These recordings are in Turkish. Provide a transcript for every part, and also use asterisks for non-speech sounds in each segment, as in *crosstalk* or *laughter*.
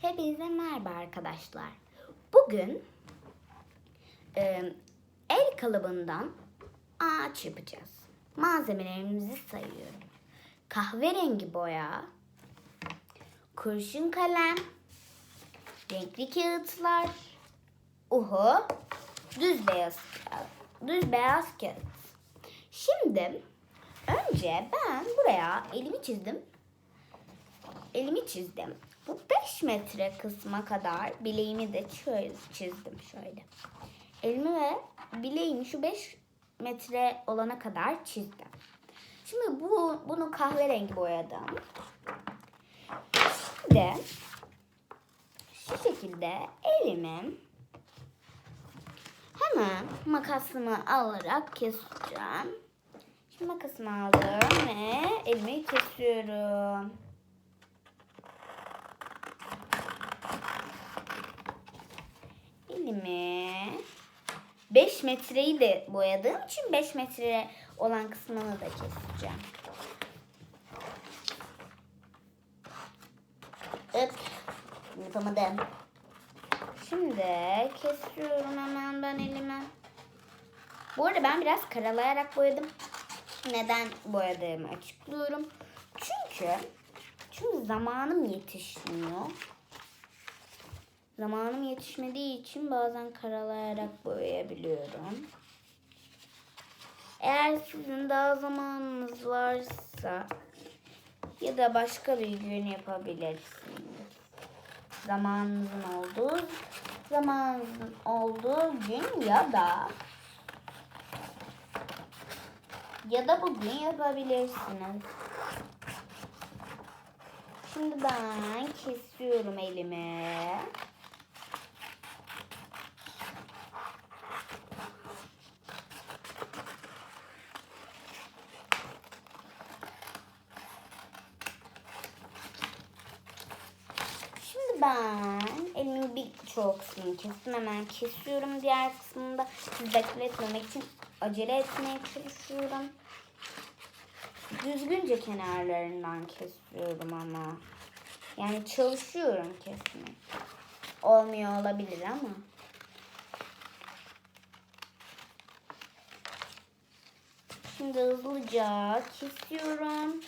Hepinize merhaba arkadaşlar. Bugün e, el kalıbından ağaç yapacağız. Malzemelerimizi sayıyorum. Kahverengi boya, kurşun kalem, renkli kağıtlar, uhu, düz beyaz kağıt. Düz beyaz kağıt. Şimdi önce ben buraya elimi çizdim elimi çizdim. Bu 5 metre kısma kadar bileğimi de çizdim şöyle. Elimi ve bileğimi şu 5 metre olana kadar çizdim. Şimdi bu bunu kahverengi boyadım. Şimdi şu şekilde elimi hemen makasımı alarak keseceğim. Şimdi makasımı aldım ve elimi kesiyorum. Elimi 5 metreyi de boyadığım için 5 metre olan kısmını da keseceğim. Öp. Yapamadım. Şimdi kesiyorum hemen ben elime. Bu arada ben biraz karalayarak boyadım. Neden boyadığımı açıklıyorum. Çünkü çünkü zamanım yetişmiyor. Zamanım yetişmediği için bazen karalayarak boyayabiliyorum. Eğer sizin daha zamanınız varsa ya da başka bir gün yapabilirsiniz. Zamanınızın olduğu zamanınızın olduğu gün ya da ya da bugün yapabilirsiniz. Şimdi ben kesiyorum elimi. Şimdi ben elimin birçok kısmını kestim. Hemen kesiyorum diğer kısmını da. Siz bekletmemek için acele etmeye çalışıyorum. Düzgünce kenarlarından kesiyorum ama. Yani çalışıyorum kesmek. Olmuyor olabilir ama. Şimdi hızlıca kesiyorum.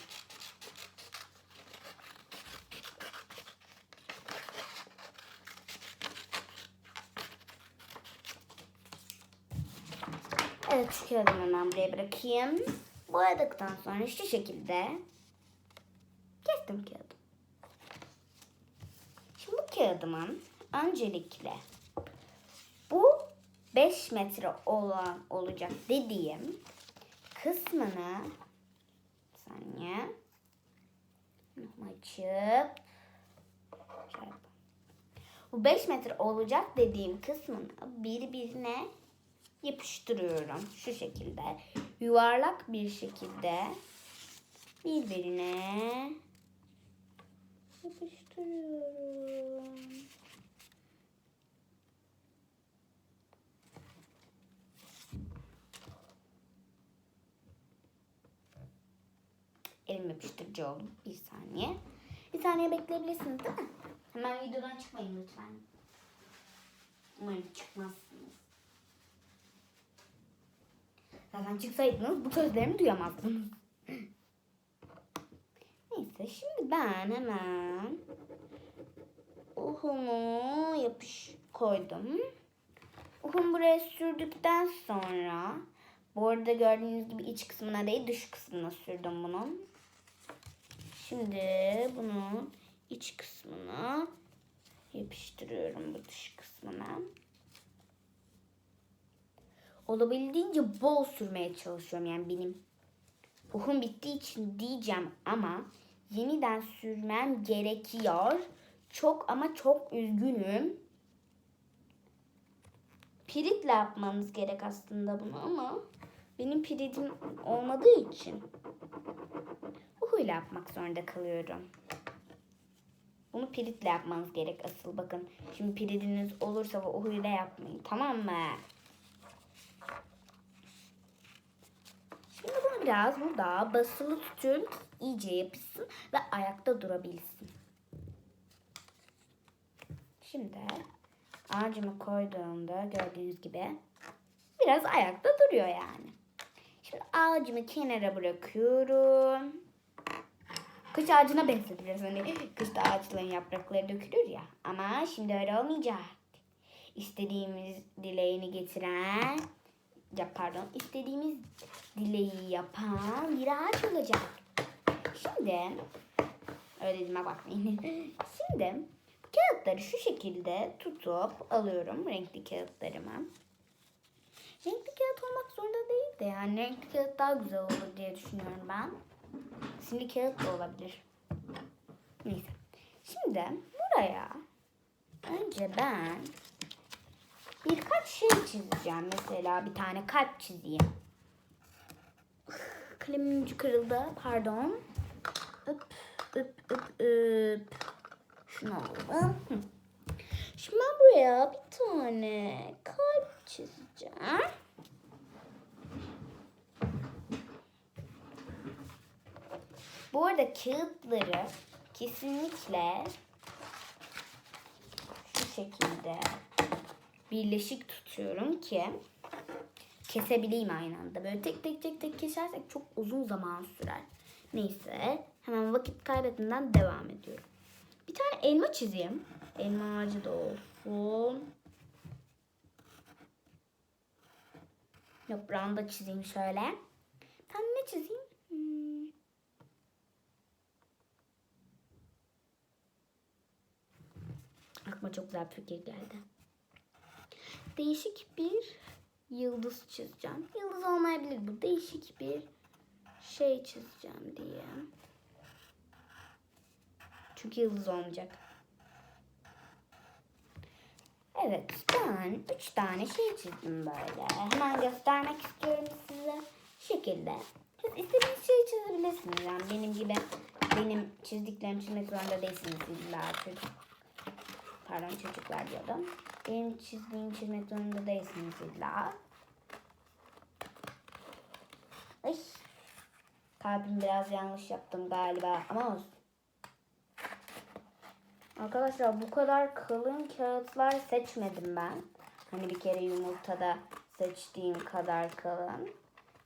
Evet kağıdımı hemen buraya bırakayım. Boyadıktan sonra şu şekilde kestim kağıdı. Şimdi bu kağıdımın öncelikle bu 5 metre olan olacak dediğim kısmını saniye açıp bu 5 metre olacak dediğim kısmını birbirine yapıştırıyorum şu şekilde yuvarlak bir şekilde birbirine yapıştırıyorum. Elim yapıştırıcı oldu. Bir saniye. Bir saniye bekleyebilirsiniz değil mi? Hemen videodan çıkmayın lütfen. Umarım çıkmazsınız. Zaten çıksaydınız bu sözlerimi duyamazdınız. Neyse şimdi ben hemen uhumu yapış koydum. Uhum buraya sürdükten sonra bu arada gördüğünüz gibi iç kısmına değil dış kısmına sürdüm bunun. Şimdi bunu iç kısmına yapıştırıyorum bu dış kısmına olabildiğince bol sürmeye çalışıyorum. Yani benim uhum bittiği için diyeceğim ama yeniden sürmem gerekiyor. Çok ama çok üzgünüm. Piritle yapmanız gerek aslında bunu ama benim piritim olmadığı için uhuyla yapmak zorunda kalıyorum. Bunu piritle yapmanız gerek asıl bakın. Şimdi piridiniz olursa bu uhuyla yapmayın tamam mı? Şimdi bunu biraz burada basılı ki iyice yapışsın ve ayakta durabilsin. Şimdi ağacımı koyduğumda gördüğünüz gibi biraz ayakta duruyor yani. Şimdi ağacımı kenara bırakıyorum. Kış ağacına benzetiyoruz. Hani kışta ağaçların yaprakları dökülür ya. Ama şimdi öyle olmayacak. İstediğimiz dileğini getiren, ya pardon, istediğimiz dileği yapan bir ağaç olacak. Şimdi, öyle dediğime bakmayın. *laughs* Şimdi kağıtları şu şekilde tutup alıyorum renkli kağıtlarımı. Renkli kağıt olmak zorunda değil de yani renkli kağıt daha güzel olur diye düşünüyorum ben. Simli kağıt da olabilir. Neyse. Şimdi buraya önce ben birkaç şey çizeceğim. Mesela bir tane kalp çizeyim. Kalemin ucu kırıldı. Pardon. Öp, öp, öp, öp. Şunu alalım. Şimdi ben buraya bir tane kalp çizeceğim. Bu arada kağıtları kesinlikle şu şekilde birleşik tutuyorum ki kesebileyim aynı anda. Böyle tek tek tek tek kesersek çok uzun zaman sürer. Neyse hemen vakit kaybetmeden devam ediyorum. Bir tane elma çizeyim. Elma ağacı da olsun. Yaprağını da çizeyim şöyle. Ben ne çizeyim? Hmm. Aklıma çok güzel bir fikir geldi. Değişik bir yıldız çizeceğim. Yıldız olmayabilir bu. Değişik bir şey çizeceğim diye. Çünkü yıldız olmayacak. Evet ben üç tane şey çizdim böyle. Hemen göstermek istiyorum size. Şekilde. Siz istediğiniz şeyi çizebilirsiniz. Yani benim gibi benim çizdiklerimi çizmek zorunda değilsiniz illa çocuk. Pardon çocuklar diyordum. Benim çizdiğimi çizmek zorunda değilsiniz illa. Ay. Kalbim biraz yanlış yaptım galiba ama olsun. Arkadaşlar bu kadar kalın kağıtlar seçmedim ben. Hani bir kere yumurtada seçtiğim kadar kalın.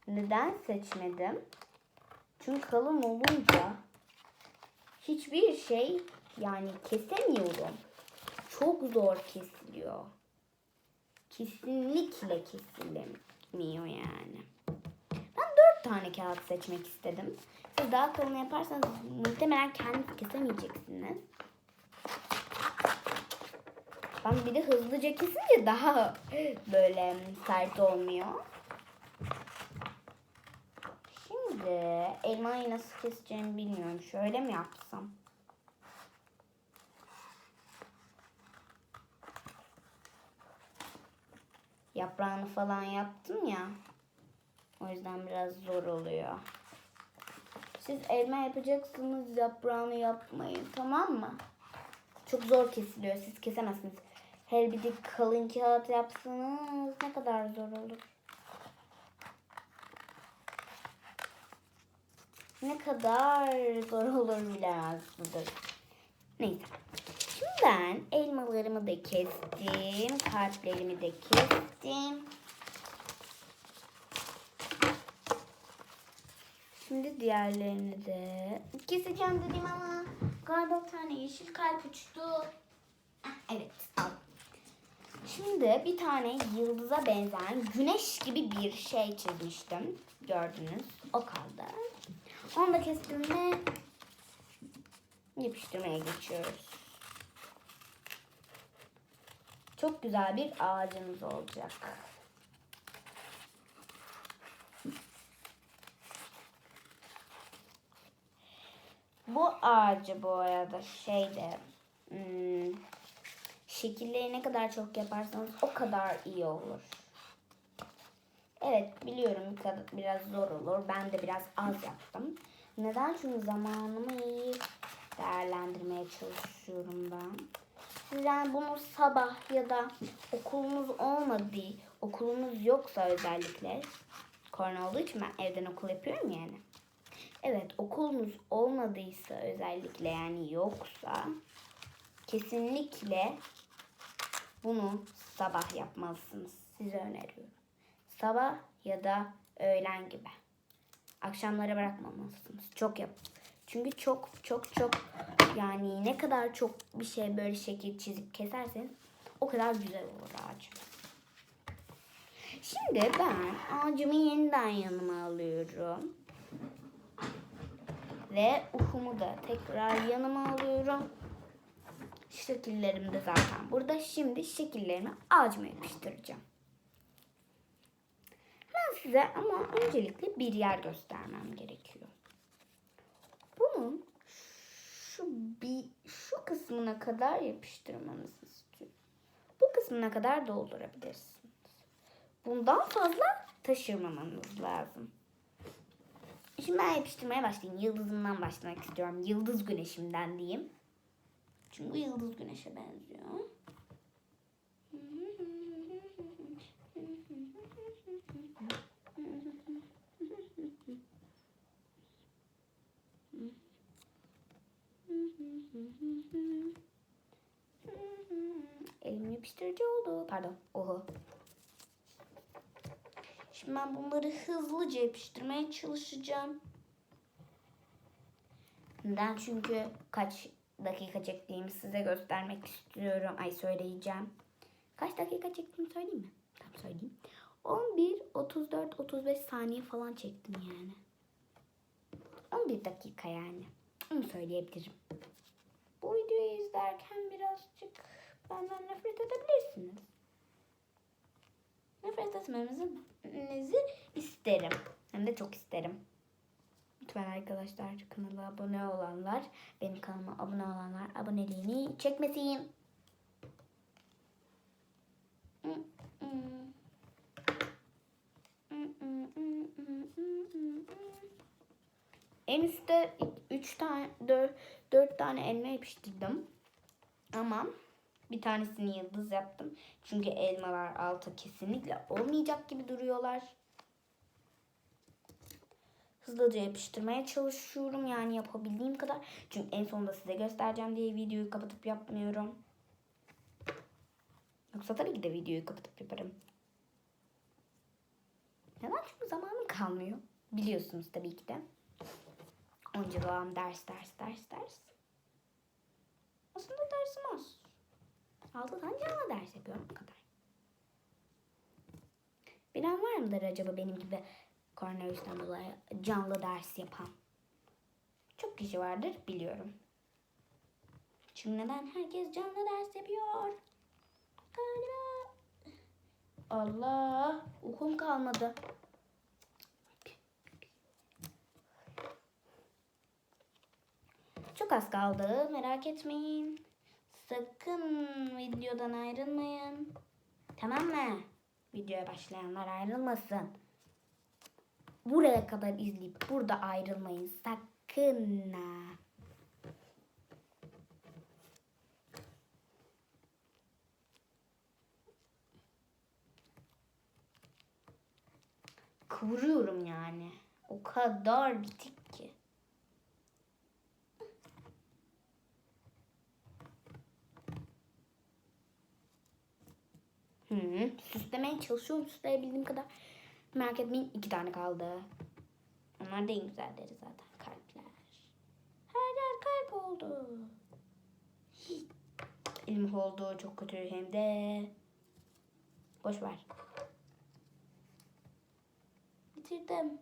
Neden seçmedim? Çünkü kalın olunca hiçbir şey yani kesemiyorum. Çok zor kesiliyor. Kesinlikle kesilemiyor yani. Ben dört tane kağıt seçmek istedim. Siz daha kalın yaparsanız muhtemelen kendiniz kesemeyeceksiniz. Ben bir de hızlıca kesince daha böyle sert olmuyor. Şimdi elmayı nasıl keseceğimi bilmiyorum. Şöyle mi yapsam? Yaprağını falan yaptım ya. O yüzden biraz zor oluyor. Siz elma yapacaksınız yaprağını yapmayın tamam mı? Çok zor kesiliyor. Siz kesemezsiniz. Hele bir kalın kağıt yapsanız ne kadar zor olur. Ne kadar zor olur bilemezsiniz. Neyse. Ben elmalarımı da kestim. Kalplerimi de kestim. Şimdi diğerlerini de keseceğim dedim ama galiba tane yeşil kalp uçtu. Ah, Evet al. Şimdi bir tane yıldıza benzeyen güneş gibi bir şey çizmiştim. Gördünüz. O kaldı. Onu da kestim ve yapıştırmaya geçiyoruz. Çok güzel bir ağacımız olacak. Bu ağacı bu arada şeyde hmm, şekilleri ne kadar çok yaparsanız o kadar iyi olur. Evet biliyorum biraz zor olur. Ben de biraz az yaptım. Neden? Çünkü zamanımı iyi değerlendirmeye çalışıyorum ben. Yani bunu sabah ya da okulunuz olmadığı, okulunuz yoksa özellikle korona olduğu için ben evden okul yapıyorum yani. Evet okulunuz olmadıysa özellikle yani yoksa kesinlikle bunu sabah yapmalısınız. Size öneriyorum. Sabah ya da öğlen gibi. Akşamlara bırakmamalısınız. Çok yap. Çünkü çok çok çok yani ne kadar çok bir şey böyle şekil çizip keserseniz o kadar güzel olur ağacım. Şimdi ben ağacımı yeniden yanıma alıyorum. Ve uhumu da tekrar yanıma alıyorum. Şekillerim de zaten burada. Şimdi şekillerimi ağacıma yapıştıracağım. Ben size ama öncelikle bir yer göstermem gerekiyor. Bunun şu bir şu kısmına kadar yapıştırmanızı istiyorum. Bu kısmına kadar doldurabilirsiniz. Bundan fazla taşırmamanız lazım. Şimdi ben yapıştırmaya başlayayım. Yıldızımdan başlamak istiyorum. Yıldız güneşimden diyeyim. Çünkü yıldız güneşe benziyor. Yapıştırıcı oldu. Pardon. Oho. Şimdi ben bunları hızlıca yapıştırmaya çalışacağım. Neden? Çünkü kaç dakika çektiğimi size göstermek istiyorum. Ay söyleyeceğim. Kaç dakika çektiğimi söyleyeyim mi? Tamam söyleyeyim. 11, 34, 35 saniye falan çektim yani. 11 dakika yani. Onu söyleyebilirim. Bu videoyu izlerken birazcık benden nefret edebilirsiniz. Nefret etmenizi isterim. Hem de çok isterim. Lütfen arkadaşlar kanala abone olanlar, benim kanalıma abone olanlar aboneliğini çekmesin. En üstte 3 tane 4, 4 tane elma yapıştırdım. Ama bir tanesini yıldız yaptım. Çünkü elmalar altı kesinlikle olmayacak gibi duruyorlar. Hızlıca yapıştırmaya çalışıyorum. Yani yapabildiğim kadar. Çünkü en sonunda size göstereceğim diye videoyu kapatıp yapmıyorum. Yoksa tabii ki de videoyu kapatıp yaparım. Neden? Çünkü zamanım kalmıyor. Biliyorsunuz tabii ki de. Onca devam ders ders ders ders. Aslında dersim az. 6 tane canlı ders yapıyorum bu kadar. Bilen var mıdır acaba benim gibi koronavirüsten dolayı canlı ders yapan? Çok kişi vardır biliyorum. Çünkü neden herkes canlı ders yapıyor? Galiba. Allah uykum kalmadı. Çok az kaldı merak etmeyin. Sakın videodan ayrılmayın. Tamam mı? Videoya başlayanlar ayrılmasın. Buraya kadar izleyip burada ayrılmayın. Sakın. Kıvırıyorum yani. O kadar bitik Hı, süslemeye çalışıyorum süsleyebildiğim kadar. Merak etmeyin iki tane kaldı. Onlar da en güzelleri zaten kalpler. Her yer kalp oldu. Elim oldu çok kötü hem de. Boş ver. Bitirdim.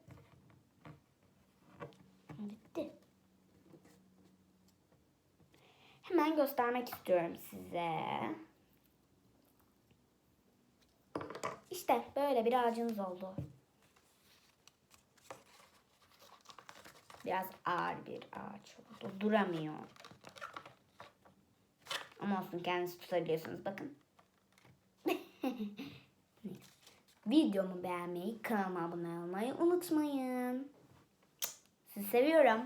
Bitti. Hemen göstermek istiyorum size. İşte böyle bir ağacınız oldu. Biraz ağır bir ağaç oldu. Duramıyor. Ama olsun kendiniz tutabiliyorsunuz. Bakın. *laughs* Videomu beğenmeyi, kanalıma abone olmayı unutmayın. Sizi seviyorum.